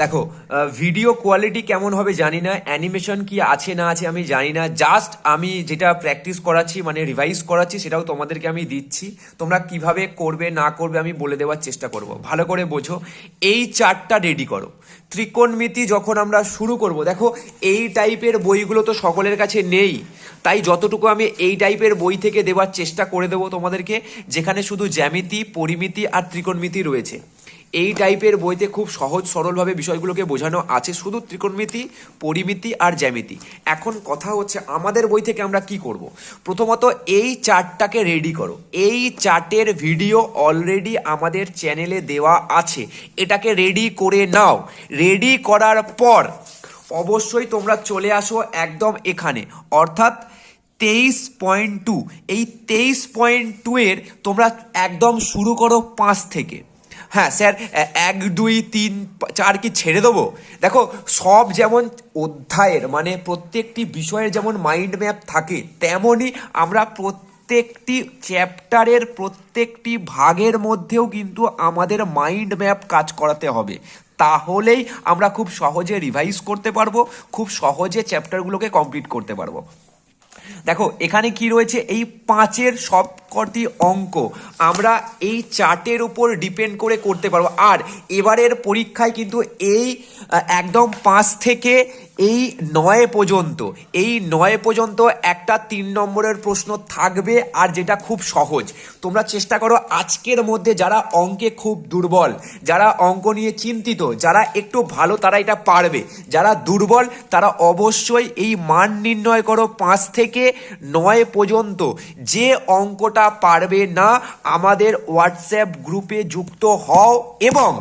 দেখো video quality কেমন হবে জানি না অ্যানিমেশন কি আছে না আছে আমি জানি না জাস্ট আমি যেটা প্র্যাকটিস করাচ্ছি মানে রিভাইজ করাচ্ছি, সেটাও তোমাদেরকে আমি দিচ্ছি। তোমরা কীভাবে করবে, না করবে, আমি বলে দেওয়ার চেষ্টা করব। ভালো করে বোঝো। এই চারটা রেডি করো। ত্রিকোণমিতি যখন আমরা শুরু করব, দেখো, এই টাইপের বইগুলো তো সকলের কাছে নেই। তাই যতটুকু আমি এই টাইপের বই থেকে দেওয়ার চেষ্টা করে দেবো তোমাদেরকে, যেখানে শুধু জ্যামিতি, পরিমিতি আর ত্রিকোণমিতি রয়েছে। এই টাইপের বইতে খুব সহজ সরলভাবে বিষয়গুলোকে বোঝানো আছে, শুধু ত্রিকোণমিতি, পরিমিতি আর জ্যামিতি। এখন কথা হচ্ছে আমাদের বই থেকে আমরা কি করব। প্রথমত এই চার্টটাকে রেডি করো। এই চার্টের ভিডিও অলরেডি আমাদের চ্যানেলে দেওয়া আছে। এটাকে রেডি করে নাও। রেডি করার পর অবশ্যই তোমরা চলে আসো একদম এখানে। অর্থাৎ তেইশ পয়েন্ট টু। এই তেইশ পয়েন্ট টু এর তোমরা একদম শুরু করো পাঁচ থেকে। হ্যাঁ স্যার এক, দুই, তিন চার কি ছেড়ে দেবো? দেখো, সব যেমন অধ্যায়ের মানে প্রত্যেকটি বিষয়ের যেমন মাইন্ড ম্যাপ থাকে, তেমনই আমরা প্রত্যেকটি চ্যাপ্টারের প্রত্যেকটি ভাগের মধ্যেও কিন্তু আমাদের মাইন্ড ম্যাপ কাজ করাতে হবে। তাহলেই আমরা খুব সহজে রিভাইজ করতে পারব, খুব সহজে চ্যাপ্টারগুলোকে কমপ্লিট করতে পারব। দেখো, এখানে কি রয়েছে? এই পাঁচের সবকটি অঙ্ক। আমরা এই চার্টের উপর ডিপেন্ড করে করতে পারব। আর এবারের পরীক্ষায় কিন্তু এই একদম পাঁচ থেকে এই নয় পর্যন্ত, এই নয় পর্যন্ত একটা তিন নম্বরের প্রশ্ন থাকবে আর যেটা খুব সহজ। তোমরা চেষ্টা করো আজকের মধ্যে যারা অঙ্কে খুব দুর্বল, যারা অঙ্ক নিয়ে চিন্তিত, যারা একটু ভালো তারা এটা পারবে। যারা দুর্বল তারা অবশ্যই এই মান নির্ণয় করো পাঁচ থেকে নয় পর্যন্ত। যে অঙ্কটা পারবে না আমাদের হোয়াটসঅ্যাপ গ্রুপে যুক্ত হও এবং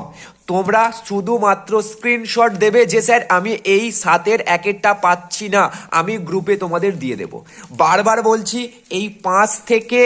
তোমরা শুধুমাত্র স্ক্রিনশট দেবে যে স্যার আমি এই সাতের একেরটা পাচ্ছি না, আমি গ্রুপে তোমাদের দিয়ে দেব। বারবার বলছি, এই পাঁচ থেকে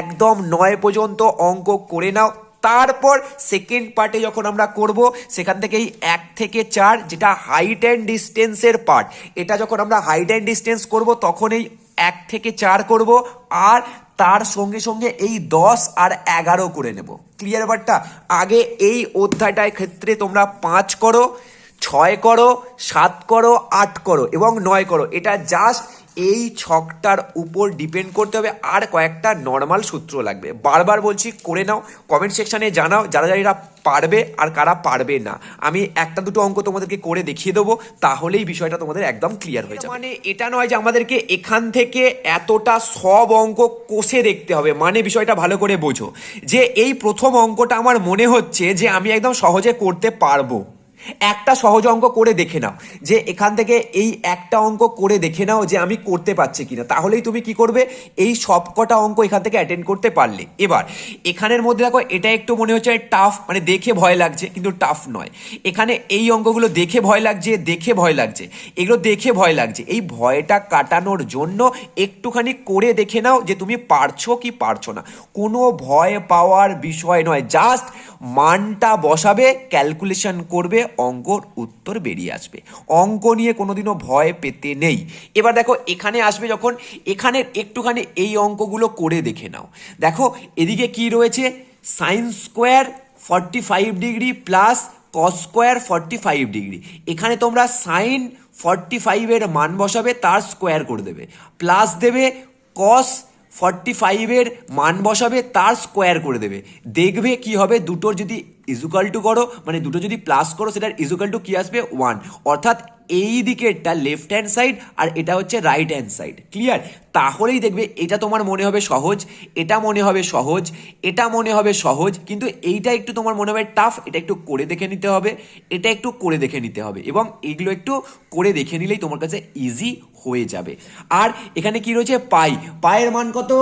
একদম নয় পর্যন্ত অঙ্ক করে নাও। তারপর সেকেন্ড পার্টে যখন আমরা করব, সেখান থেকে এই এক থেকে চার, যেটা হাইট অ্যান্ড ডিস্টেন্সের পার্ট এটা যখন আমরা হাইট অ্যান্ড ডিস্টেন্স করব, তখন এই এক থেকে চার করব। আর তার সঙ্গে সঙ্গে এই দশ আর এগারো করে নেব। ক্লিয়ার ব্যাপারটা? আগে এই অধ্যায়টার ক্ষেত্রে তোমরা পাঁচ করো, ছয় করো, সাত করো, আট করো এবং নয় করো। এটা জাস্ট এই ছকটার উপর ডিপেন্ড করতে হবে আর কয়েকটা নর্মাল সূত্র লাগবে। বারবার বলছি, করে নাও কমেন্ট সেকশনে জানাও, যারা যারা এরা পারবে আর কারা পারবে না। আমি একটা দুটো অঙ্ক তোমাদেরকে করে দেখিয়ে দেবো, তাহলেই বিষয়টা তোমাদের একদম ক্লিয়ার হয়ে যাবে। মানে এটা নয় যে আমাদেরকে এখান থেকে এতটা সব অঙ্ক কষে দেখতে হবে মানে বিষয়টা ভালো করে বোঝো। যে এই প্রথম অঙ্কটা আমার মনে হচ্ছে যে আমি একদম সহজে করতে পারব। একটা সহজ অঙ্ক করে দেখে নাও, যে এখান থেকে এই একটা অঙ্ক করে দেখে নাও যে আমি করতে পারছি কিনা। তাহলেই তুমি কি করবে? এই সবকটা অঙ্ক এখান থেকে অ্যাটেন্ড করতে পারলে। এবার, এখানের মধ্যে দেখো, এটা একটু মনে হচ্ছে টাফ মানে দেখে ভয় লাগছে, কিন্তু টাফ নয়। এখানে এই অঙ্কগুলো দেখে ভয় লাগছে, দেখে ভয় লাগছে। এগুলো দেখে ভয় লাগছে। এই ভয়টা কাটানোর জন্য একটুখানি করে দেখে নাও যে তুমি পারছ কি পারছ না। কোনো ভয় পাওয়ার বিষয় নয় জাস্ট মানটা বসাবে ক্যালকুলেশন করবে, অঙ্কর উত্তর বেরিয়ে আসবে। অঙ্ক নিয়ে কোনোদিনও ভয় পেতে নেই। এবার দেখো, এখানে আসবে যখন, এখানের একটুখানি এই অঙ্কগুলো করে দেখে নাও। দেখো, এদিকে কি রয়েছে? Sine square forty five degree plus cos square forty five degree এখানে তোমরা সাইন ফর্টি ফাইভের মান বসাবে, তার স্কোয়ার করে দেবে। প্লাস দেবে কস ফর্টি ফাইভের মান বসাবে তার স্কোয়ার করে দেবে। দেখবে কি হবে দুটোর যদি ইজুকাল টু করো মানে দুটো যদি প্লাস করো সেটার ইজুকাল টু কি আসবে? ওয়ান অর্থাৎ এই দিকেরটা লেফট হ্যান্ড সাইড আর এটা হচ্ছে রাইট হ্যান্ড সাইড ক্লিয়ার তাহলেই দেখবে এটা তোমার মনে হবে সহজ এটা মনে হবে সহজ এটা মনে হবে সহজ কিন্তু এইটা একটু তোমার মনে হবে টাফ এটা একটু করে দেখে নিতে হবে এটা একটু করে দেখে নিতে হবে এবং এগুলো একটু করে দেখে নিলেই তোমার কাছে ইজি হয়ে যাবে। আর এখানে কি রয়েছে? পাই। পায়ের মান কত?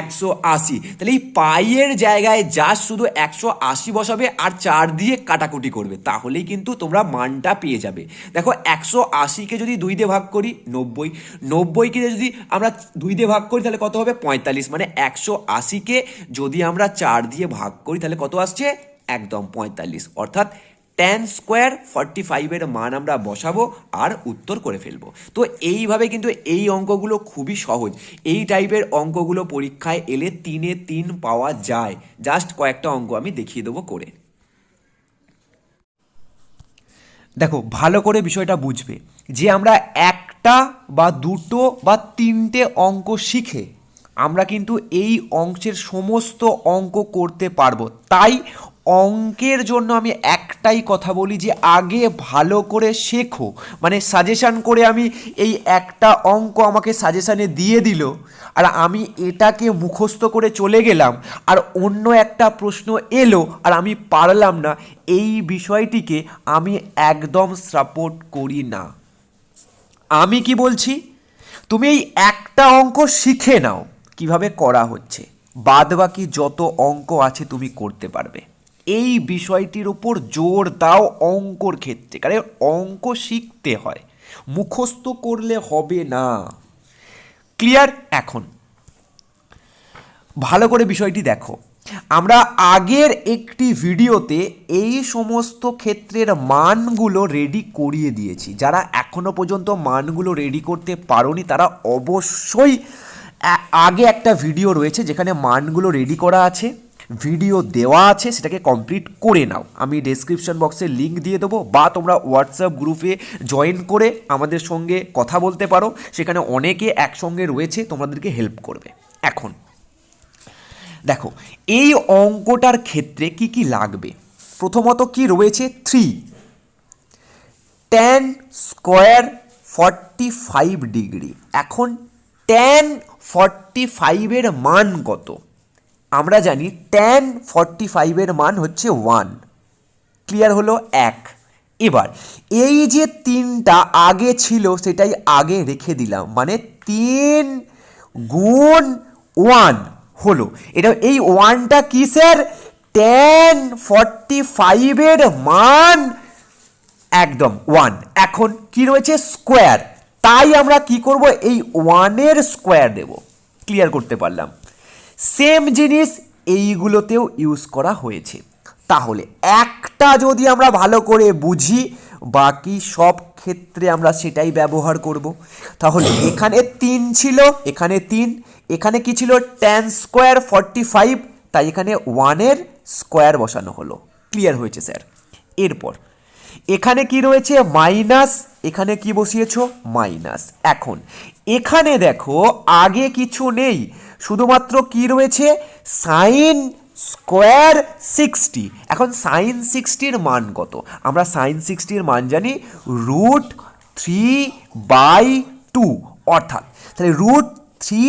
একশো আশি। তাহলে এই পাইয়ের জায়গায় যা শুধু একশো আশি বসাবে আর চার দিয়ে কাটাকুটি করবে, তাহলেই কিন্তু তোমরা মানটা পেয়ে যাবে। দেখো, একশো আশিকে যদি দুই দিয়ে ভাগ করি, নব্বই। নব্বইকে যদি আমরা দুই দিয়ে ভাগ করি, তাহলে কত হবে? পঁয়তাল্লিশ। মানে একশো আশিকে যদি আমরা চার দিয়ে ভাগ করি, তাহলে কত আসছে? একদম পঁয়তাল্লিশ। অর্থাৎ টেন স্কোয়ার ফর্টি ফাইভের মান আমরা বসাবো আর উত্তর করে ফেলব। তো এইভাবে কিন্তু এই অঙ্কগুলো খুবই সহজ। এই টাইপের অঙ্কগুলো পরীক্ষায় এলে তিনে তিন পাওয়া যায়। জাস্ট কয়েকটা অঙ্ক আমি দেখিয়ে দেবো করে। দেখো, ভালো করে বিষয়টা বুঝবে যে আমরা একটা বা দুটো বা তিনটে অঙ্ক শিখে আমরা কিন্তু এই অঙ্কের সমস্ত অঙ্ক করতে পারব। তাই অঙ্কের জন্য আমি একটাই কথা বলি যে আগে ভালো করে শেখো। মানে সাজেশান করে আমি এই একটা অঙ্ক আমাকে সাজেশানে দিয়ে দিল আর আমি এটাকে মুখস্থ করে চলে গেলাম আর অন্য একটা প্রশ্ন এলো আর আমি পারলাম না। এই বিষয়টিকে আমি একদম সাপোর্ট করি না। আমি কি বলছি? তুমি এই একটা অঙ্ক শিখে নাও। কীভাবে করা হচ্ছে? বাদ বাকি যত অঙ্ক আছে তুমি করতে পারবে। এই বিষয়টির ওপর জোর দাও অঙ্কর ক্ষেত্রে। কারণ অঙ্ক শিখতে হয়, মুখস্থ করলে হবে না। ক্লিয়ার এখন। ভালো করে বিষয়টি দেখো। আমরা আগের একটি ভিডিওতে এই সমস্ত ক্ষেত্রের মানগুলো রেডি করিয়ে দিয়েছি। যারা এখনও পর্যন্ত মানগুলো রেডি করতে পারোনি, তারা অবশ্যই আগে একটা ভিডিও রয়েছে যেখানে মানগুলো রেডি করা আছে। ভিডিও দেওয়া আছে, সেটাকে কমপ্লিট করে নাও। আমি ডেসক্রিপশন বক্সে লিংক দিয়ে দেবো, বা তোমরা হোয়াটসঅ্যাপ গ্রুপে জয়েন করে আমাদের সঙ্গে কথা বলতে পারো। সেখানে অনেকে একসঙ্গে রয়েছে, তোমাদেরকে হেল্প করবে। এখন, দেখো, এই অঙ্কটার ক্ষেত্রে কি কি লাগবে? প্রথমত কি রয়েছে? Three tan square forty five degree এখন টেন ফর্টি ফাইভের মান কত? আমরা জানি টেন ফর্টি ফাইভের মান হচ্ছে ওয়ান ক্লিয়ার হলো এক। এবার, এই যে তিনটা আগে ছিল, সেটাই আগে রেখে দিলাম। মানে তিন গুণ ওয়ান হলো। এটা এই ওয়ানটা কিসের? টেন ফর্টি ফাইভের মান একদম ওয়ান এখন কি রয়েছে? স্কোয়ার তাই আমরা কি করব? এই ওয়ানের স্কোয়ার দেব। ক্লিয়ার করতে পারলাম। সেম জিনিস এইগুলোতেও ইউজ করা হয়েছে। তাহলে একটা যদি আমরা ভালো করে বুঝি, বাকি সব ক্ষেত্রে আমরা সেটাই ব্যবহার করব। তাহলে এখানে তিন ছিল, এখানে তিন, এখানে কি ছিল? টেন স্কোয়ার ফর্টি ফাইভ তাই এখানে ওয়ানের স্কোয়ার বসানো হলো। ক্লিয়ার হয়েছে স্যার এরপর, এখানে কি রয়েছে? মাইনাস এখানে কি বসিয়েছো? মাইনাস এখন, এখানে দেখো, আগে কিছু নেই। শুধুমাত্র কি রয়েছে? সাইন স্কোয়ার সিক্সটি এখন সাইন সিক্সটির মান কত? আমরা সাইন সিক্সটির মান জানি রুট থ্রি বাই টু অর্থাৎ, তাহলে রুট থ্রি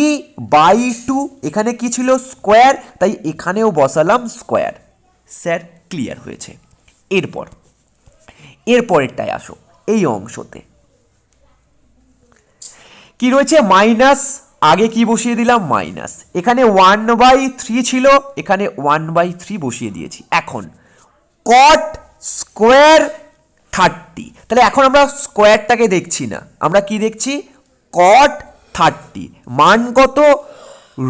বাই টু এখানে কি ছিল? স্কোয়ার তাই এখানেও বসালাম স্কোয়ার স্যার ক্লিয়ার হয়েছে। এরপর, এরপরেরটায় আসো, এই অংশতে। কি রয়েছে? মাইনাস আগে কি বসিয়ে দিলাম? মাইনাস। এখানে ওয়ান বাই থ্রি ছিল, এখানে ওয়ান বাই থ্রি বসিয়ে দিয়েছি। এখন কট স্কোয়ার থার্টি তাহলে এখন আমরা স্কোয়ারটাকে দেখছি না। আমরা কি দেখছি? কট থার্টি মান কত?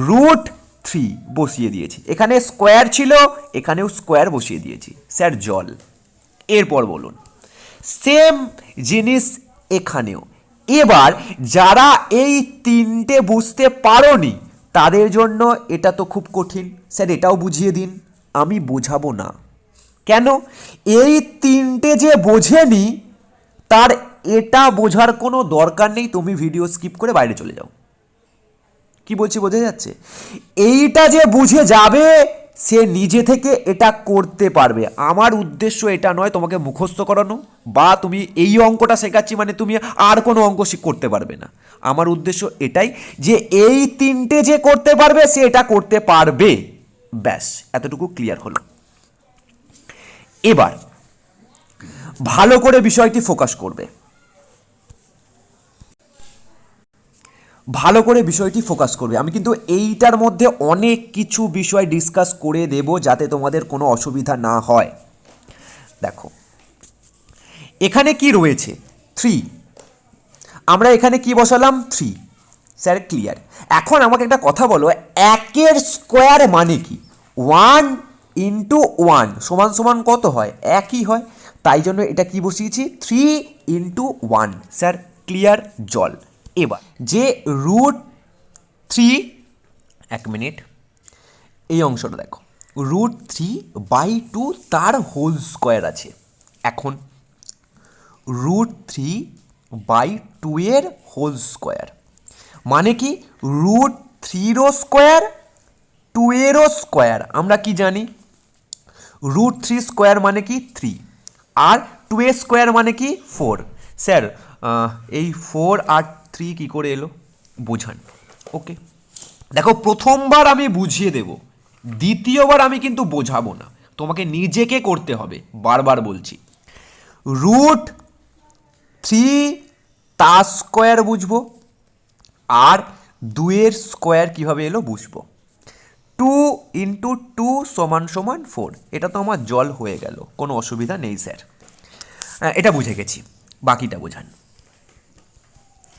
রুট থ্রি বসিয়ে দিয়েছি। এখানে স্কোয়ার ছিল, এখানেও স্কোয়ার বসিয়ে দিয়েছি। স্যার জল। এরপর বলুন। সেম জিনিস এখানেও। এবার যারা এই তিনটে বুঝতে পারোনি, তাদের জন্য এটা তো খুব কঠিন। স্যার, এটাও বুঝিয়ে দিন। আমি বোঝাবো না। কেন? এই তিনটে যে বোঝেনি, তার এটা বোঝার কোনো দরকার নেই। তুমি ভিডিও স্কিপ করে বাইরে চলে যাও। কি বলছি, বোঝা যাচ্ছে? এইটা যে বুঝে যাবে সে নিজে থেকে এটা করতে পারবে। আমার উদ্দেশ্য এটা নয় তোমাকে মুখস্থ করানো বা তুমি এই অঙ্কটা শেখাচ্ছি মানে তুমি আর কোনো অঙ্ক করতে পারবে না। আমার উদ্দেশ্য এটাই যে এই তিনটে যে করতে পারবে, সে এটা করতে পারবে। ব্যাস, এতটুকু ক্লিয়ার হলো। এবার, ভালো করে বিষয়টি ফোকাস করবে। ভালো করে বিষয়টি ফোকাস করবে। আমি কিন্তু এইটার মধ্যে অনেক কিছু বিষয় ডিসকাস করে দেব যাতে তোমাদের কোনো অসুবিধা না হয়। দেখো, এখানে কি রয়েছে? থ্রি আমরা এখানে কি বসালাম? থ্রি স্যার ক্লিয়ার এখন আমাকে একটা কথা বলো, একের স্কোয়ার মানে কি? ওয়ান ইন্টু ওয়ান সমান সমান কত হয়? একই হয়। তাই জন্য এটা কি বসিয়েছি? Three into one sir clear জল। এবার, যে রুট থ্রি এক মিনিট এই অংশটা দেখো রুট থ্রি বাই টু তার হোল স্কোয়ার আছে। এখন রুট থ্রি বাই টু এর হোল স্কোয়ার মানে কি রুট থ্রিরও স্কোয়ার টু এরও স্কোয়ার আমরা কি জানি? রুট থ্রি স্কোয়ার মানে কি থ্রি আর টু এ স্কোয়ার মানে কি ফোর স্যার এই ফোর আর থ্রি কী করে এলো? বোঝান। ওকে। দেখো, প্রথমবার আমি বুঝিয়ে দেব, দ্বিতীয়বার আমি কিন্তু বোঝাবো না। তোমাকে নিজেকে করতে হবে, বারবার বলছি। রুট থ্রি তার স্কোয়ার বুঝব, আর দুয়ের স্কোয়ার কীভাবে এলো বুঝব। টু ইন্টু টু সমান সমান ফোর। এটা তো আমার জল হয়ে গেল, কোনো অসুবিধা নেই, স্যার। এটা বুঝে গেছি, বাকিটা বোঝান।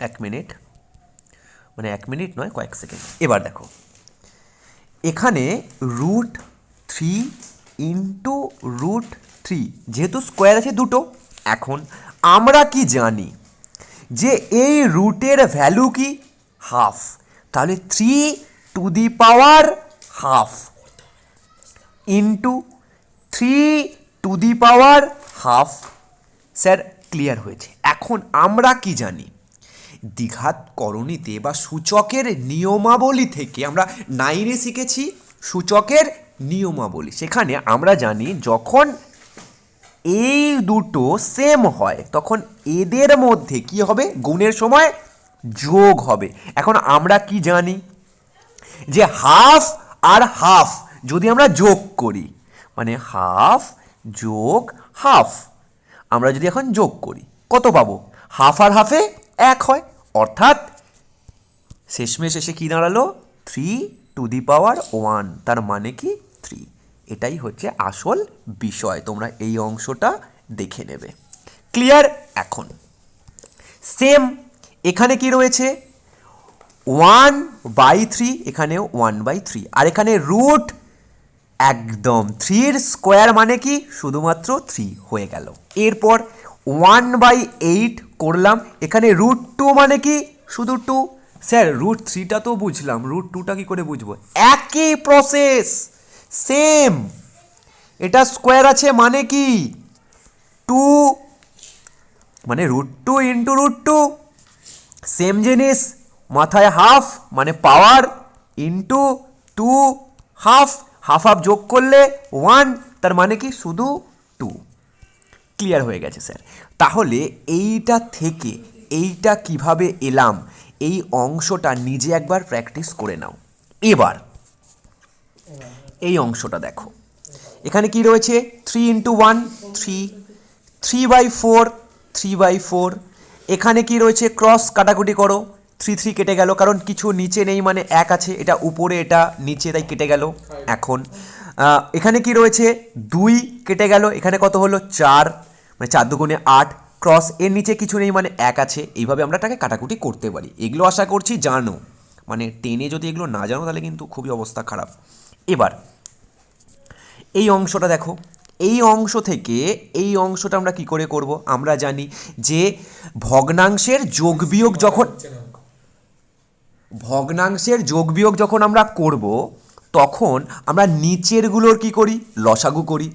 এক মিনিট। মানে এক মিনিট নয়, কয়েক সেকেন্ড। এবার দেখো। এখানে root three into root three যেহেতু স্কোয়ার আছে দুটো, এখন আমরা কি জানি যে এই রুটের ভ্যালু কি? হাফ তাহলে three to the power half into three to the power half sir clear হয়েছে। এখন আমরা কি জানি? দ্বিঘাত করণীতে বা সূচকের নিয়মাবলী থেকে আমরা নাইনে শিখেছি, সূচকের নিয়মাবলী। সেখানে আমরা জানি যখন এই দুটো সেম হয়, তখন এদের মধ্যে কি হবে? গুণের সময় যোগ হবে। এখন আমরা কি জানি? যে হাফ আর হাফ যদি আমরা যোগ করি মানে হাফ যোগ হাফ আমরা যদি এখন যোগ করি, কত পাবো? হাফ আর হাফে এক হয়। অর্থাৎ শেষমেশ এসে কী দাঁড়াল? Three to the power one তার মানে কি? থ্রি এটাই হচ্ছে আসল বিষয়। তোমরা এই অংশটা দেখে নেবে। ক্লিয়ার এখন। সেম এখানে কি রয়েছে? ওয়ান বাই থ্রি এখানেও ওয়ান বাই থ্রি আর এখানে রুট একদম। থ্রির স্কোয়ার মানে কি? শুধুমাত্র থ্রি হয়ে গেল। এরপর ওয়ান বাই এইট করলাম। এখানে রুট টু মানে কি? শুধু টু স্যার রুট থ্রিটা তো বুঝলাম। রুট টুটা কি করে বুঝব? একই প্রসেস সেম এটা স্কোয়ার আছে মানে কি? টু মানে root two into root two same জিনিস, মাথায় হাফ মানে power into two half half half যোগ করলে ওয়ান তার মানে কি? শুধু টু ক্লিয়ার হয়ে গেছে স্যার তাহলে এইটা থেকে এইটা কীভাবে এলাম, এই অংশটা নিজে একবার প্র্যাকটিস করে নাও। এবার, এই অংশটা দেখো। এখানে কি রয়েছে? Three into one three three by four three by four এখানে কি রয়েছে? ক্রস কাটাকুটি করো। থ্রি থ্রি কেটে গেল, কারণ কিছু নিচে নেই মানে এক আছে, এটা উপরে, এটা নিচে, তাই কেটে গেল। এখন এখানে কি রয়েছে? দুই কেটে গেল, এখানে কত হলো? চার মানে চার দুগুণে আট। ক্রস এর নিচে কিছু নেই মানে এক আছে। এইভাবে আমরা তাকে কাটাকুটি করতে পারি। এগুলো আশা করছি জানো। মানে টেনে যদি এগুলো না জানো, তাহলে কিন্তু খুবই অবস্থা খারাপ। এবার, এই অংশটা দেখো। এই অংশ থেকে এই অংশটা আমরা কি করে করব? আমরা জানি যে ভগ্নাংশের যোগ বিয়োগ যখন ভগ্নাংশের যোগ বিয়োগ যখন আমরা করব তখন আমরা নিচেরগুলোর কি করি? লসাগু করি।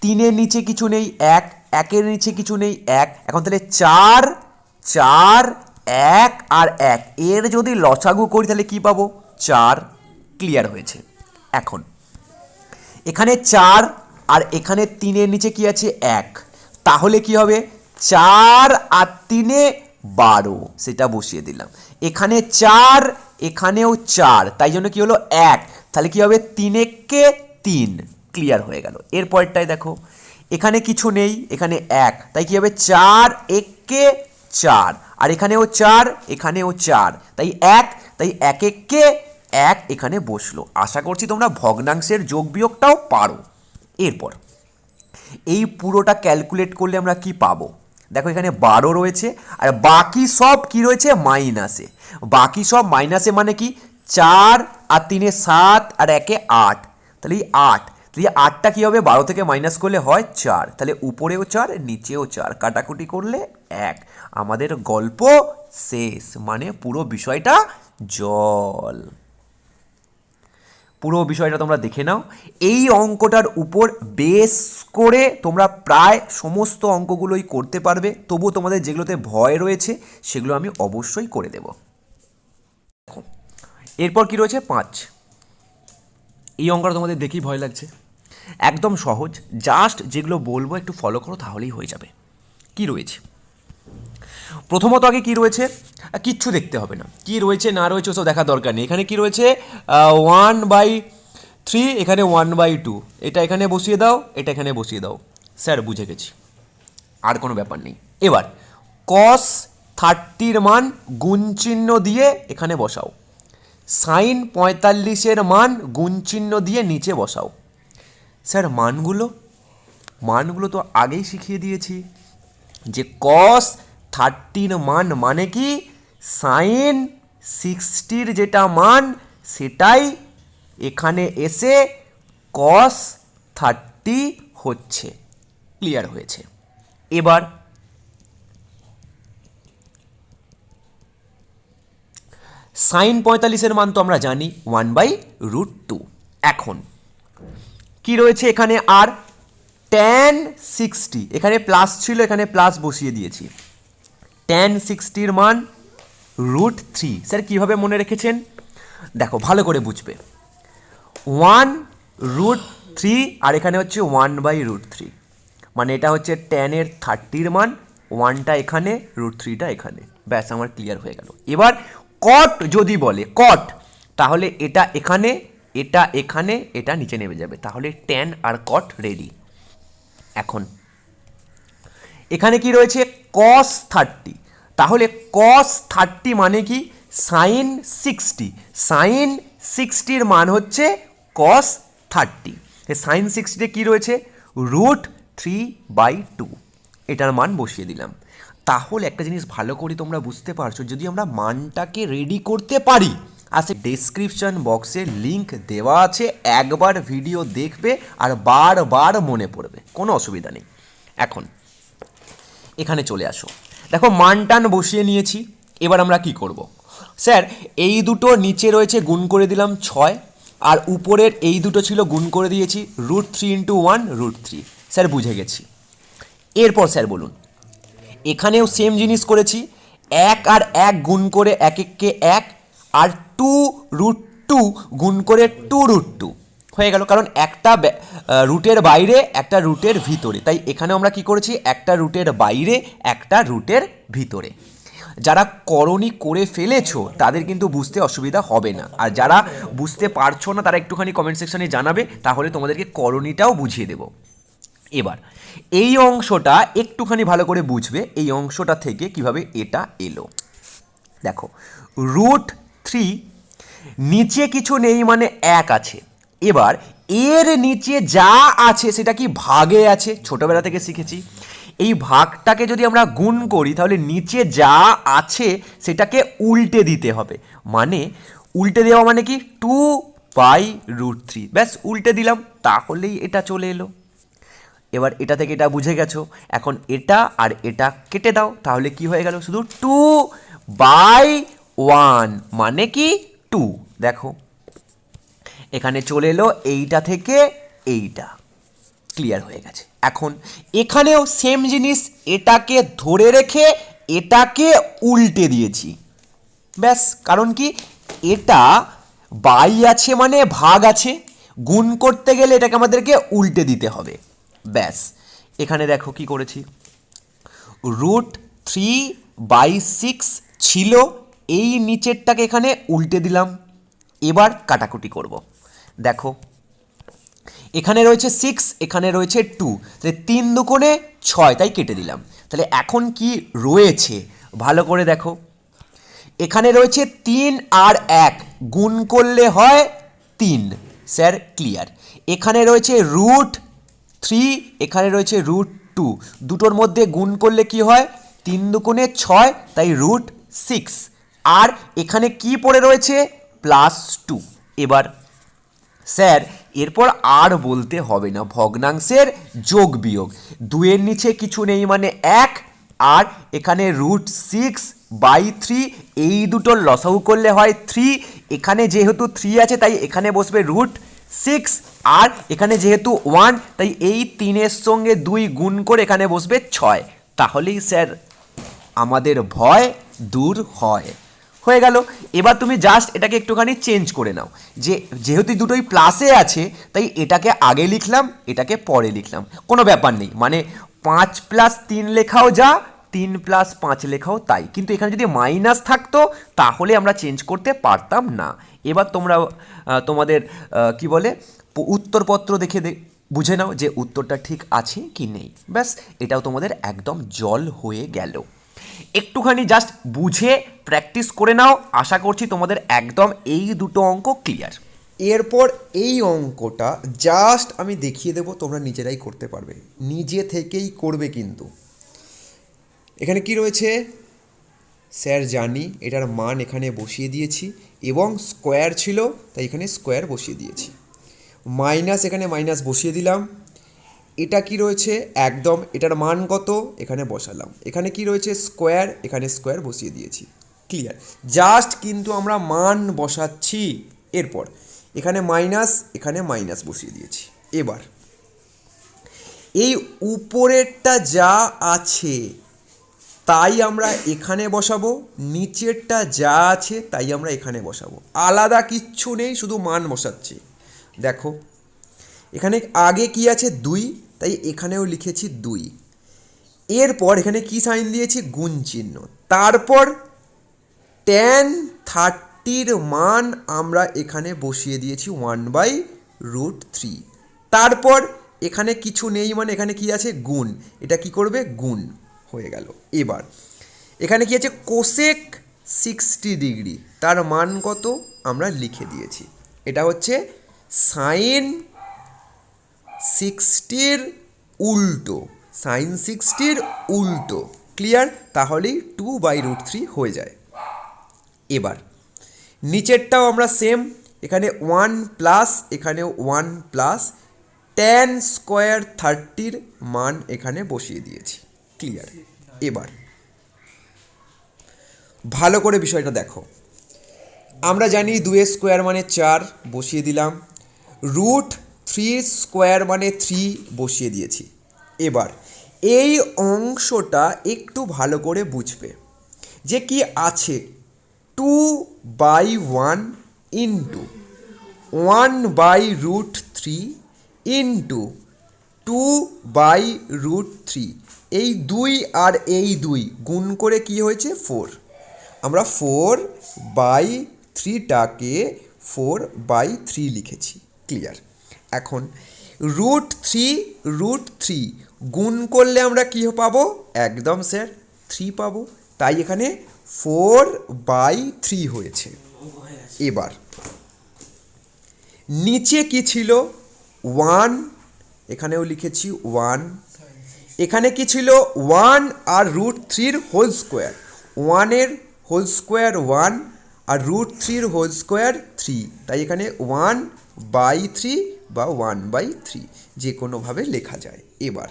তিনের নিচে কিছু নেই, এক, একের নিচে কিছু নেই, এক। এখন তাহলে চার চার, এক আর এক। এর যদি লসাগু করি তাহলে কি পাবো? চার। ক্লিয়ার হয়েছে। এখন এখানে চার আর এখানে তিনের নিচে কি আছে? এক। তাহলে কি হবে? চার আর তিনে বারো। সেটা বসিয়ে দিলাম। এখানে চার, এখানেও চার। তাই জন্য কি হলো? এক। তাহলে কি হবে? তিনেককে তিন ক্লিয়ার হয়ে গেল। এরপরটাই দেখো, এখানে কিছু নেই, এখানে এক। তাই কি হবে? চার এককে চার। আর এখানেও চার এখানেও চার। তাই এক তাই এক এককে এক এখানে বসল। আশা করছি তোমরা ভগ্নাংশের যোগ বিয়োগটাও পারো। এরপর, এই পুরোটা ক্যালকুলেট করলে আমরা কি পাবো? দেখো এখানে বারো রয়েছে, আর বাকি সব কি রয়েছে? মাইনাসে বাকি সব মাইনাসে মানে কি? চার আর তিনে সাত আর একে আট। তাহলে এই আট, তাহলে আটটা কী হবে? বারো থেকে মাইনাস করলে হয় চার। তাহলে উপরেও চার, নিচেও চার। কাটাকুটি করলে এক। আমাদের গল্প শেষ মানে পুরো বিষয়টা জল। পুরো বিষয়টা তোমরা দেখে নাও। এই অঙ্কটার উপর বেস করে তোমরা প্রায় সমস্ত অঙ্কগুলোই করতে পারবে। তবুও তোমাদের যেগুলোতে ভয় রয়েছে, সেগুলো আমি অবশ্যই করে দেব। এরপর কি রয়েছে? পাঁচ। এই অঙ্কটা তোমাদের দেখেই ভয় লাগছে। একদম সহজ। জাস্ট যেগুলো বলব একটু ফলো করো, তাহলেই হয়ে যাবে। কি রয়েছে? প্রথমত আগে কি রয়েছে? কিচ্ছু দেখতে হবে না। কি রয়েছে, না রয়েছে, ওসব দেখার দরকার নেই। এখানে কি রয়েছে? ওয়ান বাই থ্রি এখানে ওয়ান বাই টু এটা এখানে বসিয়ে দাও, এটা এখানে বসিয়ে দাও। স্যার, বুঝে গেছি। আর কোনো ব্যাপার নেই। এবার কস থার্টির মান, গুণ চিহ্ন দিয়ে এখানে বসাও। সাইন পঁয়তাল্লিশের মান গুণ চিহ্ন দিয়ে নিচে বসাও। স্যার, মানগুলো? মানগুলো তো আগেই শিখিয়ে দিয়েছি। যে কস থার্টির মান মানে কি? সাইন সিক্সটির যেটা মান, সেটাই এখানে এসে কস থার্টি হচ্ছে। ক্লিয়ার হয়েছে। এবার সাইন পঁয়তাল্লিশের মান তো আমরা জানি ওয়ান বাই রুট টু এখন, কি রয়েছে এখানে? আর ট্যান সিক্সটি এখানে প্লাস ছিল, এখানে প্লাস বসিয়ে দিয়েছি। ট্যান সিক্সটির মান রুট থ্রি স্যার, কীভাবে মনে রেখেছেন? দেখো, ভালো করে বুঝবে। ওয়ান রুট থ্রি আর এখানে হচ্ছে ওয়ান বাই রুট থ্রি মানে এটা হচ্ছে টেনের থার্টির মান ওয়ানটা এখানে রুট থ্রিটা এখানে। ব্যাস, আমার ক্লিয়ার হয়ে গেল। এবার কট যদি বলে কট তাহলে এটা এখানে এটা এখানে, এটা নিচে নেমে যাবে। তাহলে টেন আর কট রেডি এখন, এখানে কি রয়েছে? কস থার্টি তাহলে কস থার্টি মানে কি? সাইন সিক্সটি সাইন সিক্সটির মান হচ্ছে কস থার্টি সাইন সিক্সটিতে কী রয়েছে? রুট থ্রি বাই টু এটার মান বসিয়ে দিলাম। তাহলে একটা জিনিস ভালো করে তোমরা বুঝতে পারছ, যদি আমরা মানটাকে রেডি করতে পারি আছে ডেসক্রিপশন বক্সে লিংক দেওয়া আছে, একবার ভিডিও দেখবে আর বারবার মনে পড়বে, কোনো অসুবিধা নেই। এখন, এখানে চলে আসো। দেখো মানটান বসিয়ে নিয়েছি, এবার আমরা কি করব? স্যার, এই দুটো নিচে রয়েছে গুণ করে দিলাম ছয়, আর উপরের এই দুটো ছিল গুণ করে দিয়েছি root three into one root three sir, বুঝে গেছি। এরপর স্যার বলুন এখানেও সেম জিনিস করেছি। এক আর এক গুণ করে এক এককে এক, আর টু রুট টু গুণ করে টু রুট টু হয়ে গেল, কারণ একটা রুটের বাইরে, একটা রুটের ভিতরে। তাই এখানে আমরা কি করেছি? একটা রুটের বাইরে, একটা রুটের ভিতরে। যারা করণী করে ফেলেছো, তাদের কিন্তু বুঝতে অসুবিধা হবে না। আর যারা বুঝতে পারছ না, তারা একটুখানি কমেন্ট সেকশনে জানাবে, তাহলে তোমাদেরকে করণীটাও বুঝিয়ে দেবো। এবার এই অংশটা একটুখানি ভালো করে বুঝবে এই অংশটা থেকে কীভাবে এটা এলো। দেখো রুট থ্রি নিচে কিছু নেই মানে এক আছে। এবার, এর নিচে যা আছে সেটা কি ভাগে আছে? ছোটবেলা থেকে শিখেছি। এই ভাগটাকে যদি আমরা গুণ করি, তাহলে নিচে যা আছে সেটাকে উল্টে দিতে হবে। মানে উল্টে দেওয়া মানে কি? টু বাই রুট থ্রি ব্যাস, উল্টে দিলাম, তাহলেই এটা চলে এলো। এবার এটা থেকে এটা বুঝে গেছো। এখন এটা আর এটা কেটে দাও, তাহলে কি হয়ে গেল? শুধু টু বাই ওয়ান মানে কি টু দেখো। এখানে চলে এলো এইটা থেকে এইটা। ক্লিয়ার হয়ে গেছে। এখন এখানেও সেম জিনিস, এটাকে ধরে রেখে এটাকে উল্টে দিয়েছি। ব্যাস, কারণ কি? এটা বাই আছে মানে ভাগ আছে। গুণ করতে গেলে এটাকে আমাদেরকে উল্টে দিতে হবে। ব্যাস। এখানে দেখো কি করেছি। রুট থ্রি বাই সিক্স ছিল, এই নিচেরটাকে এখানে উল্টে দিলাম। এবার কাটাকুটি করব। দেখো, এখানে রয়েছে সিক্স এখানে রয়েছে টু তাহলে তিন দুকোণে ছয়, তাই কেটে দিলাম। তাহলে এখন কি রয়েছে? ভালো করে দেখো। এখানে রয়েছে তিন আর এক, গুণ করলে হয় তিন, স্যার ক্লিয়ার এখানে রয়েছে রুট থ্রি, এখানে রয়েছে রুট টু। দুটোর মধ্যে গুণ করলে কি হয়? তিন দুগুণে ছয়, তাই রুট সিক্স। আর এখানে কি পড়ে রয়েছে? Plus two. এবার, স্যার, এরপর আর বলতে হবে না। ভগ্নাংশের যোগ বিয়োগ। দুয়ের নিচে কিছু নেই মানে এক। আর এখানে রুট সিক্স বাই থ্রি, এই দুটোর লসাগু করলে হয় থ্রি। এখানে যেহেতু থ্রি আছে, তাই এখানে বসবে রুট সিক্স আর এখানে যেহেতু ওয়ান তাই এই তিনের সঙ্গে দুই গুণ করে এখানে বসবে ছয়। তাহলেই স্যার আমাদের ভয় দূর হয়। হয়ে গেল। এবার তুমি জাস্ট এটাকে একটুখানি চেঞ্জ করে নাও। যে, যেহেতু দুটোই প্লাসে আছে, তাই এটাকে আগে লিখলাম, এটাকে পরে লিখলাম। কোনো ব্যাপার নেই। মানে পাঁচ প্লাস তিন লেখাও যা তিন প্লাস পাঁচ লেখাও তাই। কিন্তু এখানে যদি মাইনাস থাকতো, তাহলে আমরা চেঞ্জ করতে পারতাম না। এবার তোমরা তোমাদের কি বলে, উত্তরপত্র দেখে বুঝে নাও যে উত্তরটা ঠিক আছে কি নেই। ব্যাস, এটাও তোমাদের একদম জল হয়ে গেল। একটুখানি জাস্ট বুঝে প্র্যাকটিস করে নাও। আশা করছি তোমাদের একদম এই দুটো অঙ্ক ক্লিয়ার এরপর এই অঙ্কটা জাস্ট আমি দেখিয়ে দেবো, তোমরা নিজেরাই করতে পারবে। নিজে থেকেই করবে কিন্তু। এখানে কি রয়েছে? স্যার জানি, এটার মান এখানে বসিয়ে দিয়েছি এবং স্কোয়ার ছিল, তাই এখানে স্কোয়ার বসিয়ে দিয়েছি। মাইনাস, এখানে মাইনাস বসিয়ে দিলাম। এটা কি রয়েছে? একদম, এটার মান কত? এখানে বসালাম। এখানে কি রয়েছে? স্কোয়ার, এখানে স্কোয়ার বসিয়ে দিয়েছি। ক্লিয়ার। জাস্ট কিন্তু আমরা মান বসাচ্ছি। এরপর, এখানে মাইনাস এখানে মাইনাস বসিয়ে দিয়েছি। এবার, এই উপরেরটা যা আছে তাই আমরা এখানে বসাবো, নিচেরটা যা আছে তাই আমরা এখানে বসাবো। আলাদা কিচ্ছু নেই, শুধু মান বসাচ্ছি। দেখো, এখানে আগে কি আছে? দুই, তাই এখানেও লিখেছি দুই। এরপর এখানে কি সাইন দিয়েছি? গুণ চিহ্ন। তারপর টেন থার্টির মান আমরা এখানে বসিয়ে দিয়েছি ওয়ান বাই রুট থ্রি তারপর এখানে কিছু নেই মানে এখানে কি আছে? গুণ। এটা কি করবে? গুণ। হয়ে গেল। এবার, এখানে কি আছে? Cosec sixty degree. তার মান কত? আমরা লিখে দিয়েছি। এটা হচ্ছে সাইন সিক্সটির উল্টো। সাইন সিক্সটির উল্টো। ক্লিয়ার? তাহলেই টু বাই রুট থ্রি হয়ে যায়। এবার, নিচেরটাও আমরা সেম। এখানে ওয়ান প্লাস, এখানে ওয়ান প্লাস। টেন স্কোয়ার থার্টির মান এখানে বসিয়ে দিয়েছি। ক্লিয়ার। এবার, ভালো করে বিষয়টা দেখো। আমরা জানি দুয়ের স্কোয়ার মানে চার, বসিয়ে দিলাম। রুট থ্রি স্কোয়ার মানে থ্রি, বসিয়ে দিয়েছি। এবার, এই অংশটা একটু ভালো করে বুঝবে যে কি আছে। Two by one into one by root three into two by root three এই দুই আর এই দুই গুণ করে কি হয়েছে? ফোর আমরা ফোর বাই থ্রিটাকে ফোর বাই থ্রি লিখেছি। ক্লিয়ার এখন রুট থ্রি রুট থ্রি গুণ করলে আমরা কী পাবো? একদম স্যার থ্রি পাবো। তাই এখানে ফোর বাই থ্রি হয়েছে। এবার, নিচে কি ছিল? ওয়ান এখানেও লিখেছি ওয়ান এখানে কি ছিল? ওয়ান আর রুট থ্রির হোল স্কোয়ার ওয়ানের হোল স্কোয়ার ওয়ান আর রুট থ্রির হোল স্কোয়ার থ্রি তাই এখানে ওয়ান বাই থ্রি বা ওয়ান বাই থ্রি যে কোনোভাবে লেখা যায়। এবার,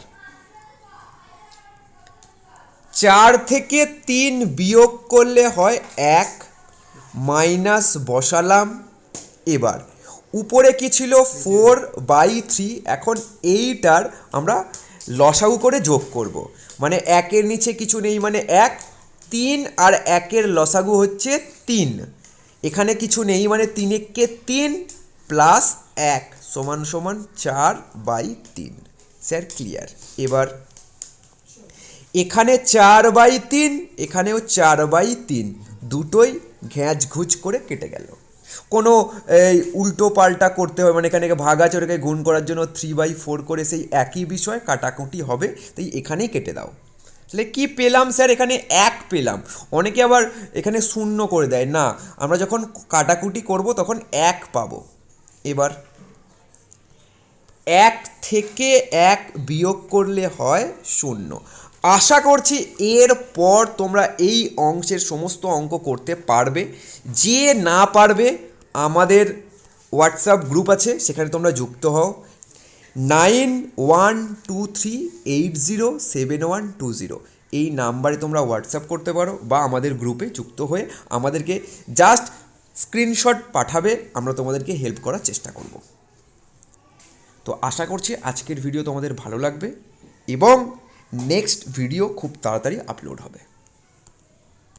চার থেকে তিন বিয়োগ করলে হয় এক মাইনাস বসালাম। এবার উপরে কি ছিল? ফোর বাই থ্রি এখন এইটার আমরা লসাগু করে যোগ করব। মানে একের নিচে কিছু নেই মানে এক, তিন আর একের লসাগু হচ্ছে তিন। এখানে কিছু নেই মানে তিন তিনেককে তিন প্লাস এক সমান সমান চার বাই তিন। Sir, clear? এবার এখানে চার বাই তিন, এখানেও চার বাই তিন। দুটোই ঘ্যাঁচ ঘুচ করে কেটে গেল। কোনো, এই, উল্টো পাল্টা করতে হবে। মানে এখানে ভাগাচোরকে গুণ করার জন্য থ্রি বাই ফোর করে সেই একই বিষয় কাটাকুটি হবে, তাই এখানেই কেটে দাও। তাহলে কী পেলাম স্যার? এখানে এক পেলাম। অনেকে আবার এখানে শূন্য করে দেয়। না, আমরা যখন কাটাকুটি করব তখন এক পাবো। এবার, এক থেকে এক বিয়োগ করলে হয় শূন্য। আশা করছি এরপর তোমরা এই অংশের সমস্ত অঙ্ক করতে পারবে। যে না পারবে, আমাদের হোয়াটসঅ্যাপ গ্রুপ আছে, সেখানে তোমরা যুক্ত হও। Nine one two three eight zero seven one two zero এই নাম্বারে তোমরা হোয়াটসঅ্যাপ করতে পারো বা আমাদের গ্রুপে যুক্ত হয়ে আমাদেরকে জাস্ট স্ক্রিনশট পাঠাবে, আমরা তোমাদেরকে হেল্প করার চেষ্টা করব। তো আশা করছি আজকের ভিডিও তোমাদের ভালো লাগবে এবং নেক্সট ভিডিও খুব তাড়াতাড়ি আপলোড হবে